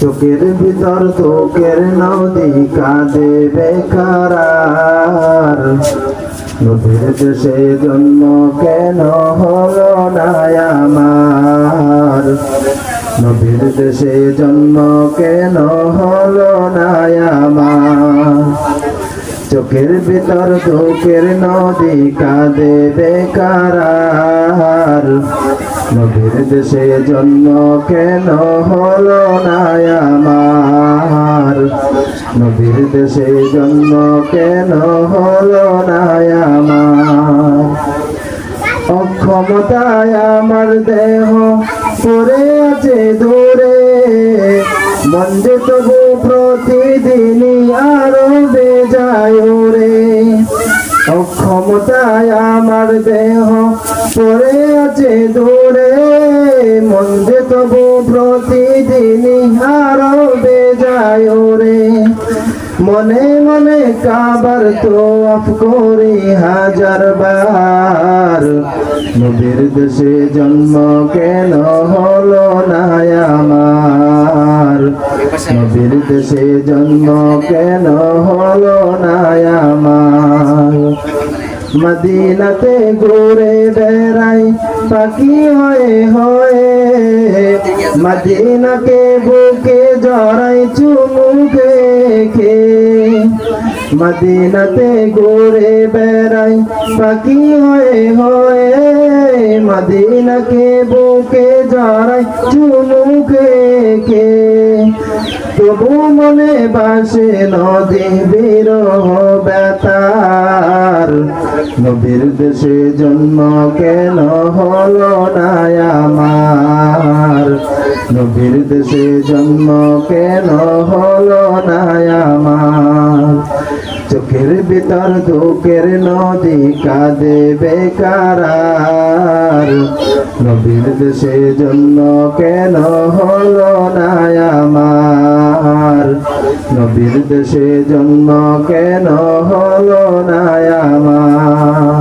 চোখের ভিতর তোকের নদী কাঁদে বেকার। নদীর দেশে জন্ম কেন হলো না আমার? নদীর দেশে জন্ম কেন হলো না আমার? চোখের ভিতর দুঃখের নদী কাঁদে বেকার নদীর দেশে জন্ম কেন হলো না আমার? নদীর দেশে জন্ম কেন হলো না আমার? অক্ষমতায় আমার দেহ পড়ে আছে দূরে। মন যে তবু বেজায় রে অক্ষমতায় আমার দেহ পড়ে আছে দূরে। মন যে তবু প্রতিদিনই আরও বেজায় রে মনে মনে কাবার তো আফ করি হাজার বার। নবীর দেশে জন্ম কেন হলো না আমার? নবীর দেশে জন্ম কেন হলো না আমার? মদিনাতে ঘুরে বেড়াই, পাখি হয়ে হয়ে। মদিনাকে বুকে জড়াই চুমুকে খে মদিনাতে ঘুরে বেড়াই, পাখি হয়ে হয়ে। মদিনাকে বুকে জড়াই চুমুকে কে? তবু মনে বাসে নদী বিরহ বেতার নবীর দেশে জন্ম কেন হলো না আমার? নবীর দেশে জন্ম কেন হলো না আমার? চোখের ভিতর দুঃখের নদী কাঁদে বেকার নবীর দেশে জন্য কেন হলো না আমার? নবীর দেশে জন্ম কেন হলো না আমার?